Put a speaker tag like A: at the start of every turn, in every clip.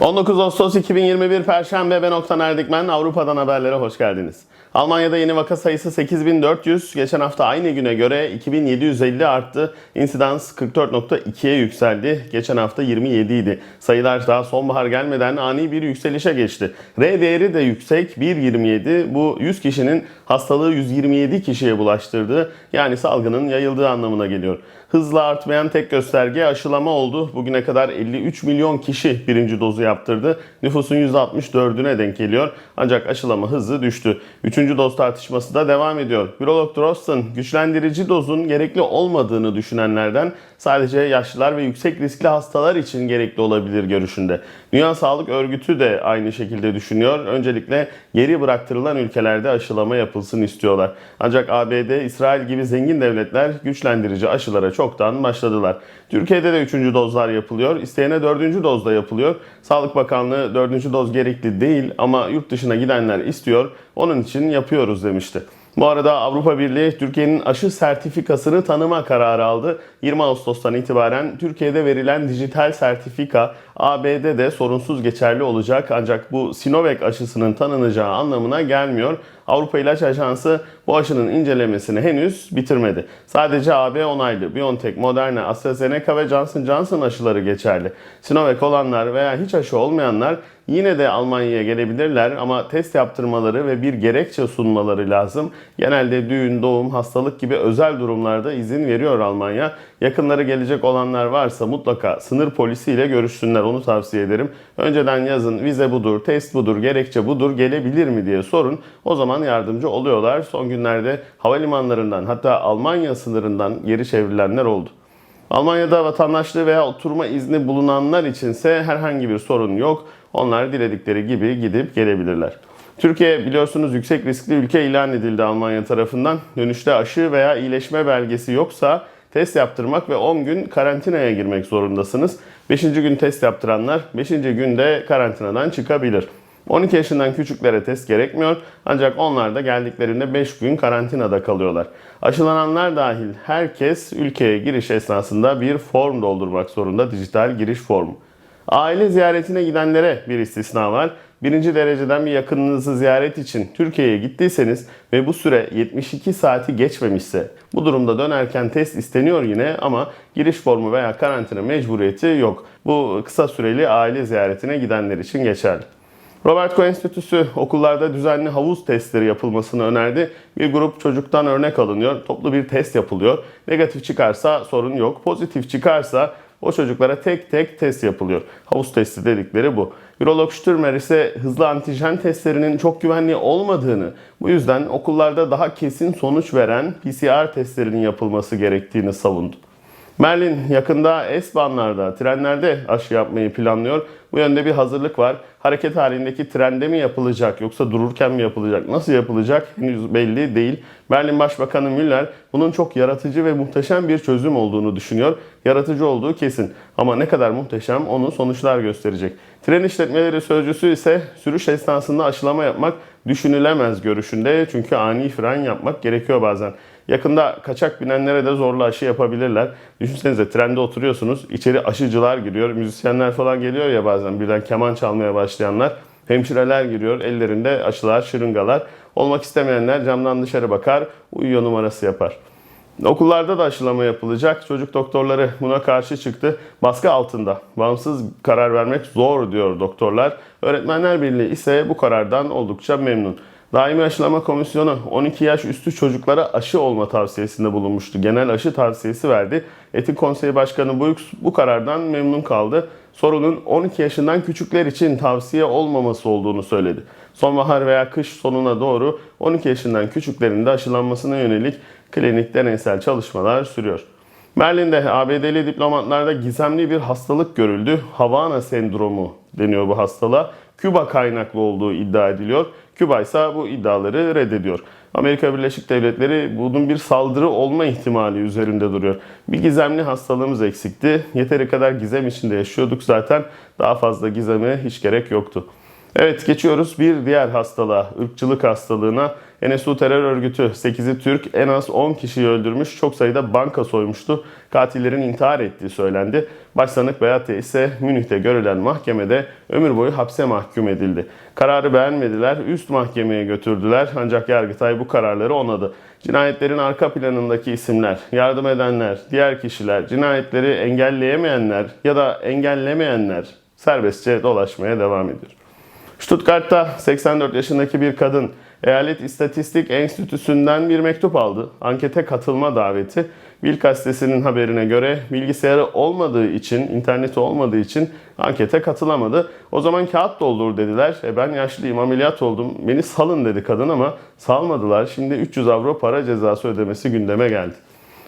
A: 19 Ağustos 2021 Perşembe ben Oktan Erdikmen. Avrupa'dan haberlere hoş geldiniz. Almanya'da yeni vaka sayısı 8400. Geçen hafta aynı güne göre 2750 arttı. İnsidans 44.2'ye yükseldi. Geçen hafta 27 idi. Sayılar daha sonbahar gelmeden ani bir yükselişe geçti. R değeri de yüksek 1.27. Bu 100 kişinin hastalığı 127 kişiye bulaştırdığı yani salgının yayıldığı anlamına geliyor. Hızla artmayan tek gösterge aşılama oldu. Bugüne kadar 53 milyon kişi birinci dozu yaptırdı. Nüfusun %64'üne denk geliyor. Ancak aşılama hızı düştü. Üçüncü doz tartışması da devam ediyor. Virolog Drosten güçlendirici dozun gerekli olmadığını düşünenlerden sadece yaşlılar ve yüksek riskli hastalar için gerekli olabilir görüşünde. Dünya Sağlık Örgütü de aynı şekilde düşünüyor. Öncelikle geri bıraktırılan ülkelerde aşılama yapılsın istiyorlar. Ancak ABD, İsrail gibi zengin devletler güçlendirici aşılara çoktan başladılar. Türkiye'de de 3. dozlar yapılıyor. İsteyene 4. doz da yapılıyor. Sağlık Bakanlığı 4. doz gerekli değil ama yurt dışına gidenler istiyor. Onun için yapıyoruz demişti. Bu arada Avrupa Birliği Türkiye'nin aşı sertifikasını tanıma kararı aldı. 20 Ağustos'tan itibaren Türkiye'de verilen dijital sertifika ABD'de sorunsuz geçerli olacak ancak bu Sinovac aşısının tanınacağı anlamına gelmiyor. Avrupa İlaç Ajansı bu aşının incelemesini henüz bitirmedi. Sadece AB onaylı BioNTech, Moderna, AstraZeneca ve Johnson Johnson aşıları geçerli. Sinovac olanlar veya hiç aşı olmayanlar yine de Almanya'ya gelebilirler ama test yaptırmaları ve bir gerekçe sunmaları lazım. Genelde düğün, doğum, hastalık gibi özel durumlarda izin veriyor Almanya. Yakınları gelecek olanlar varsa mutlaka sınır polisiyle görüşsünler onu tavsiye ederim. Önceden yazın vize budur, test budur, gerekçe budur gelebilir mi diye sorun. O zaman yardımcı oluyorlar. Son günlerde havalimanlarından hatta Almanya sınırından geri çevrilenler oldu. Almanya'da vatandaşlığı veya oturma izni bulunanlar içinse herhangi bir sorun yok. Onlar diledikleri gibi gidip gelebilirler. Türkiye biliyorsunuz yüksek riskli ülke ilan edildi Almanya tarafından. Dönüşte aşı veya iyileşme belgesi yoksa test yaptırmak ve 10 gün karantinaya girmek zorundasınız. 5. gün test yaptıranlar 5. günde karantinadan çıkabilir. 12 yaşından küçüklere test gerekmiyor ancak onlar da geldiklerinde 5 gün karantinada kalıyorlar. Aşılananlar dahil herkes ülkeye giriş esnasında bir form doldurmak zorunda dijital giriş formu. Aile ziyaretine gidenlere bir istisna var. Birinci dereceden bir yakınınızı ziyaret için Türkiye'ye gittiyseniz ve bu süre 72 saati geçmemişse bu durumda dönerken test isteniyor yine ama giriş formu veya karantina mecburiyeti yok. Bu kısa süreli aile ziyaretine gidenler için geçerli. Robert Koch Enstitüsü okullarda düzenli havuz testleri yapılmasını önerdi. Bir grup çocuktan örnek alınıyor. Toplu bir test yapılıyor. Negatif çıkarsa sorun yok. Pozitif çıkarsa o çocuklara tek tek test yapılıyor. Havuz testi dedikleri bu. Virolog Stürmer ise hızlı antijen testlerinin çok güvenli olmadığını, bu yüzden okullarda daha kesin sonuç veren PCR testlerinin yapılması gerektiğini savundu. Merlin yakında S-Bahnlarda, trenlerde aşı yapmayı planlıyor. Bu yönde bir hazırlık var. Hareket halindeki trende mi yapılacak yoksa dururken mi yapılacak? Nasıl yapılacak henüz belli değil. Berlin Başbakanı Müller bunun çok yaratıcı ve muhteşem bir çözüm olduğunu düşünüyor. Yaratıcı olduğu kesin. Ama ne kadar muhteşem onu sonuçlar gösterecek. Tren işletmeleri sözcüsü ise sürüş esnasında aşılama yapmak düşünülemez görüşünde. Çünkü ani fren yapmak gerekiyor bazen. Yakında kaçak binenlere de zorla aşı yapabilirler. Düşünsenize trende oturuyorsunuz. içeri aşıcılar giriyor. Müzisyenler falan geliyor ya bazen birden keman çalmaya başlayanlar. Hemşireler giriyor. Ellerinde aşılar, şırıngalar. Olmak istemeyenler camdan dışarı bakar. Uyuyor numarası yapar. Okullarda da aşılama yapılacak. Çocuk doktorları buna karşı çıktı. Baskı altında. Bağımsız karar vermek zor diyor doktorlar. Öğretmenler Birliği ise bu karardan oldukça memnun. Daimi Aşılama Komisyonu 12 yaş üstü çocuklara aşı olma tavsiyesinde bulunmuştu. Genel aşı tavsiyesi verdi. Etik Konseyi Başkanı Buyuk bu karardan memnun kaldı. Sorunun 12 yaşından küçükler için tavsiye olmaması olduğunu söyledi. Sonbahar veya kış sonuna doğru 12 yaşından küçüklerin de aşılanmasına yönelik klinik deneysel çalışmalar sürüyor. Berlin'de ABD'li diplomatlarda gizemli bir hastalık görüldü. Havana sendromu deniyor bu hastalığa. Küba kaynaklı olduğu iddia ediliyor. Küba ise bu iddiaları reddediyor. Amerika Birleşik Devletleri bunun bir saldırı olma ihtimali üzerinde duruyor. Bir gizemli hastalığımız eksikti. Yeteri kadar gizem içinde yaşıyorduk zaten. Daha fazla gizeme hiç gerek yoktu. Evet geçiyoruz bir diğer hastalığa, ırkçılık hastalığına. NSU terör örgütü 8'i Türk en az 10 kişiyi öldürmüş, çok sayıda banka soymuştu. Katillerin intihar ettiği söylendi. Başsanık Beyate ise Münih'te görülen mahkemede ömür boyu hapse mahkum edildi. Kararı beğenmediler, üst mahkemeye götürdüler ancak Yargıtay bu kararları onadı. Cinayetlerin arka planındaki isimler, yardım edenler, diğer kişiler, cinayetleri engelleyemeyenler ya da engellemeyenler serbestçe dolaşmaya devam ediyor. Stuttgart'ta 84 yaşındaki bir kadın Eyalet İstatistik Enstitüsü'nden bir mektup aldı. Ankete katılma daveti. Bill gazetesinin haberine göre bilgisayarı olmadığı için, interneti olmadığı için ankete katılamadı. O zaman kağıt doldur dediler. E ben yaşlıyım, ameliyat oldum. Beni salın dedi kadın ama salmadılar. Şimdi 300 avro para cezası ödemesi gündeme geldi.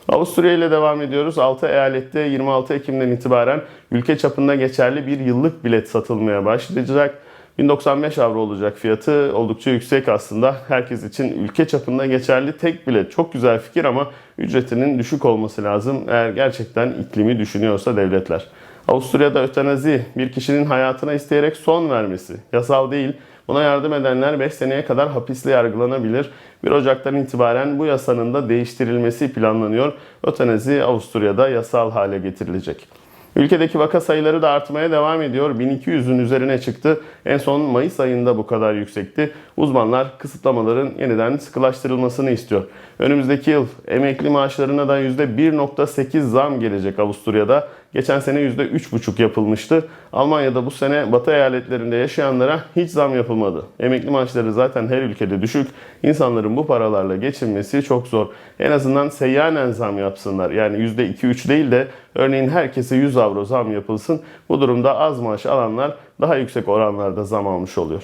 A: Avusturya ile devam ediyoruz. 6 eyalette 26 Ekim'den itibaren ülke çapında geçerli bir yıllık bilet satılmaya başlayacak. 1095 avro olacak fiyatı oldukça yüksek aslında. Herkes için ülke çapında geçerli tek bilet. Çok güzel fikir ama ücretinin düşük olması lazım eğer gerçekten iklimi düşünüyorsa devletler. Avusturya'da ötenazi bir kişinin hayatına isteyerek son vermesi. Yasal değil. Buna yardım edenler 5 seneye kadar hapisle yargılanabilir. 1 Ocak'tan itibaren bu yasanın da değiştirilmesi planlanıyor. Ötenazi Avusturya'da yasal hale getirilecek. Ülkedeki vaka sayıları da artmaya devam ediyor. 1200'ün üzerine çıktı. En son Mayıs ayında bu kadar yüksekti. Uzmanlar kısıtlamaların yeniden sıkılaştırılmasını istiyor. Önümüzdeki yıl emekli maaşlarına da %1.8 zam gelecek Avusturya'da. Geçen sene %3.5 yapılmıştı. Almanya'da bu sene batı eyaletlerinde yaşayanlara hiç zam yapılmadı. Emekli maaşları zaten her ülkede düşük. İnsanların bu paralarla geçinmesi çok zor. En azından seyyanen zam yapsınlar. Yani %2-3 değil de örneğin herkese 100 avro zam yapılsın. Bu durumda az maaş alanlar daha yüksek oranlarda zam almış oluyor.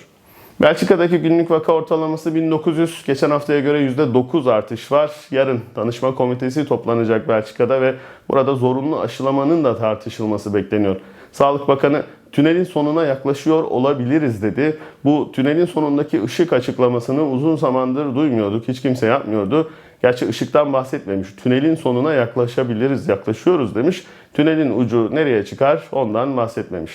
A: Belçika'daki günlük vaka ortalaması 1900. Geçen haftaya göre %9 artış var. Yarın danışma komitesi toplanacak Belçika'da ve burada zorunlu aşılamanın da tartışılması bekleniyor. Sağlık Bakanı tünelin sonuna yaklaşıyor olabiliriz dedi. Bu tünelin sonundaki ışık açıklamasını uzun zamandır duymuyorduk. Hiç kimse yapmıyordu. Gerçi ışıktan bahsetmemiş. Tünelin sonuna yaklaşabiliriz, yaklaşıyoruz demiş. Tünelin ucu nereye çıkar ondan bahsetmemiş.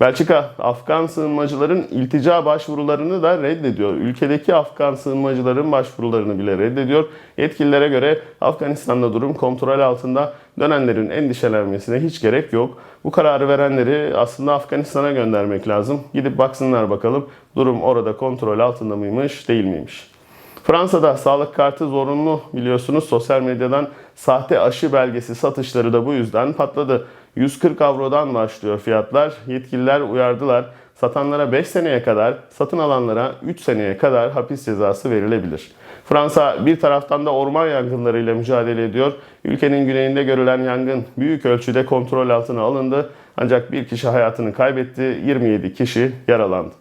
A: Belçika Afgan sığınmacıların iltica başvurularını da reddediyor. Ülkedeki Afgan sığınmacıların başvurularını bile reddediyor. Yetkililere göre Afganistan'da durum kontrol altında. Dönenlerin endişelenmesine hiç gerek yok. Bu kararı verenleri aslında Afganistan'a göndermek lazım. Gidip baksınlar bakalım durum orada kontrol altında mıymış değil miymiş. Fransa'da sağlık kartı zorunlu biliyorsunuz. Sosyal medyadan sahte aşı belgesi satışları da bu yüzden patladı. 140 avrodan başlıyor fiyatlar. Yetkililer uyardılar. Satanlara 5 seneye kadar, satın alanlara 3 seneye kadar hapis cezası verilebilir. Fransa bir taraftan da orman yangınlarıyla mücadele ediyor. Ülkenin güneyinde görülen yangın büyük ölçüde kontrol altına alındı. Ancak bir kişi hayatını kaybetti, 27 kişi yaralandı.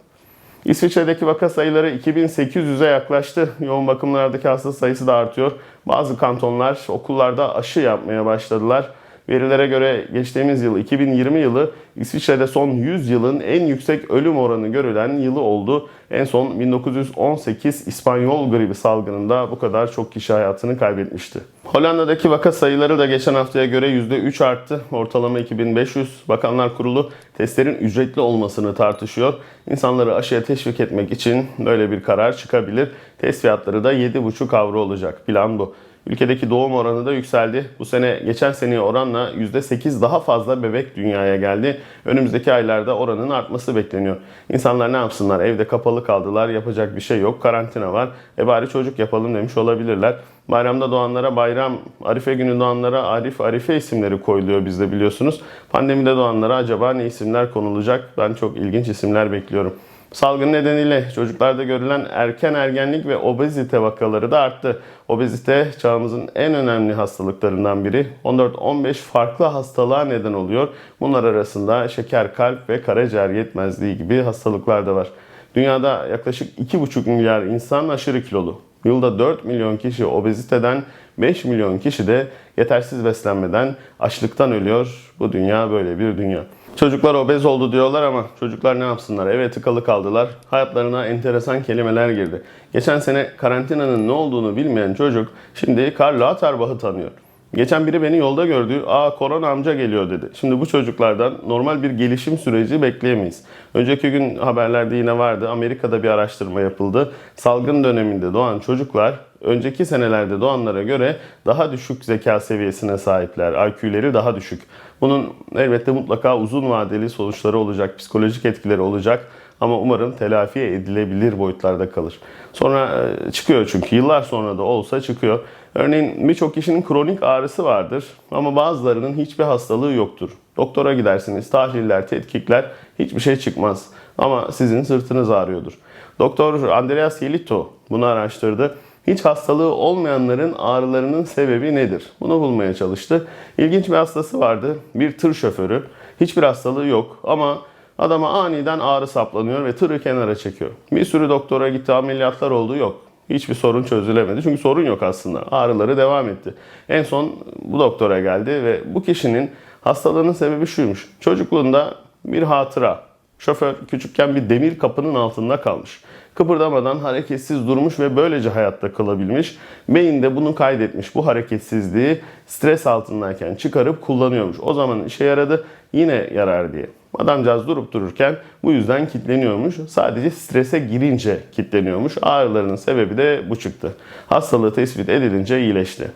A: İsviçre'deki vaka sayıları 2800'e yaklaştı. Yoğun bakımlardaki hasta sayısı da artıyor. Bazı kantonlar okullarda aşı yapmaya başladılar. Verilere göre geçtiğimiz yıl 2020 yılı İsviçre'de son 100 yılın en yüksek ölüm oranı görülen yılı oldu. En son 1918 İspanyol gribi salgınında bu kadar çok kişi hayatını kaybetmişti. Hollanda'daki vaka sayıları da geçen haftaya göre %3 arttı. Ortalama 2500. Bakanlar Kurulu testlerin ücretli olmasını tartışıyor. İnsanları aşıya teşvik etmek için böyle bir karar çıkabilir. Test fiyatları da 7,5 avro olacak. Plan bu. Ülkedeki doğum oranı da yükseldi. Bu sene geçen seneye oranla %8 daha fazla bebek dünyaya geldi. Önümüzdeki aylarda oranın artması bekleniyor. İnsanlar ne yapsınlar? Evde kapalı kaldılar. Yapacak bir şey yok. Karantina var. E bari çocuk yapalım demiş olabilirler. Bayramda doğanlara bayram, Arife günü doğanlara Arif, Arife isimleri koyuluyor bizde biliyorsunuz. Pandemide doğanlara acaba ne isimler konulacak? Ben çok ilginç isimler bekliyorum. Salgın nedeniyle çocuklarda görülen erken ergenlik ve obezite vakaları da arttı. Obezite çağımızın en önemli hastalıklarından biri. 14-15 farklı hastalığa neden oluyor. Bunlar arasında şeker, kalp ve karaciğer yetmezliği gibi hastalıklar da var. Dünyada yaklaşık 2,5 milyar insan aşırı kilolu. Yılda 4 milyon kişi obeziteden, 5 milyon kişi de yetersiz beslenmeden, açlıktan ölüyor. Bu dünya böyle bir dünya. Çocuklar obez oldu diyorlar ama çocuklar ne yapsınlar? Eve tıkalı kaldılar. Hayatlarına enteresan kelimeler girdi. Geçen sene karantinanın ne olduğunu bilmeyen çocuk şimdi Karl Lauterbach'ı tanıyor. Geçen biri beni yolda gördü. Aa korona amca geliyor dedi. Şimdi bu çocuklardan normal bir gelişim süreci bekleyemeyiz. Önceki gün haberlerde yine vardı. Amerika'da bir araştırma yapıldı. Salgın döneminde doğan çocuklar önceki senelerde doğanlara göre daha düşük zeka seviyesine sahipler. IQ'leri daha düşük. Bunun elbette mutlaka uzun vadeli sonuçları olacak, psikolojik etkileri olacak. Ama umarım telafi edilebilir boyutlarda kalır. Sonra e, çıkıyor çünkü yıllar sonra da olsa çıkıyor. Örneğin birçok kişinin kronik ağrısı vardır ama bazılarının hiçbir hastalığı yoktur. Doktora gidersiniz, tahliller, tetkikler hiçbir şey çıkmaz. Ama sizin sırtınız ağrıyordur. Doktor Andreas Yelito bunu araştırdı. Hiç hastalığı olmayanların ağrılarının sebebi nedir? Bunu bulmaya çalıştı. İlginç bir hastası vardı. Bir tır şoförü. Hiçbir hastalığı yok ama adama aniden ağrı saplanıyor ve tırı kenara çekiyor. Bir sürü doktora gitti, ameliyatlar oldu yok. Hiçbir sorun çözülemedi. Çünkü sorun yok aslında. Ağrıları devam etti. En son bu doktora geldi ve bu kişinin hastalığının sebebi şuymuş. Çocukluğunda bir hatıra. Şoför küçükken bir demir kapının altında kalmış. Kıpırdamadan hareketsiz durmuş ve böylece hayatta kalabilmiş. Beyin de bunu kaydetmiş. Bu hareketsizliği stres altındayken çıkarıp kullanıyormuş. O zaman işe yaradı yine yarar diye. Adamcağız durup dururken bu yüzden kitleniyormuş. Sadece strese girince kitleniyormuş. Ağrılarının sebebi de bu çıktı. Hastalığı tespit edilince iyileşti.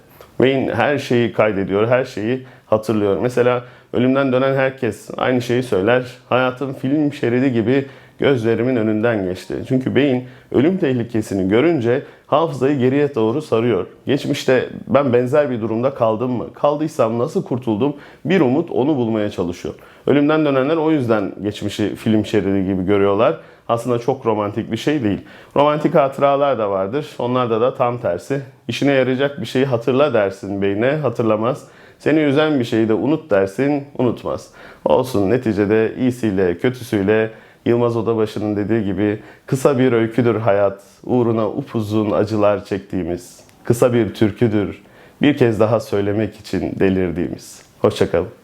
A: Beyin her şeyi kaydediyor, her şeyi hatırlıyor. Mesela ölümden dönen herkes aynı şeyi söyler. Hayatım film şeridi gibi gözlerimin önünden geçti. Çünkü beyin ölüm tehlikesini görünce hafızayı geriye doğru sarıyor. Geçmişte ben benzer bir durumda kaldım mı? Kaldıysam nasıl kurtuldum? Bir umut onu bulmaya çalışıyor. Ölümden dönenler o yüzden geçmişi film şeridi gibi görüyorlar. Aslında çok romantik bir şey değil. Romantik hatıralar da vardır. Onlarda da tam tersi. İşine yarayacak bir şeyi hatırla dersin beyne, hatırlamaz. Seni üzen bir şeyi de unut dersin, unutmaz. Olsun neticede iyisiyle, kötüsüyle Yılmaz Odabaşı'nın dediği gibi kısa bir öyküdür hayat, uğruna upuzun acılar çektiğimiz. Kısa bir türküdür, bir kez daha söylemek için delirdiğimiz. Hoşçakalın.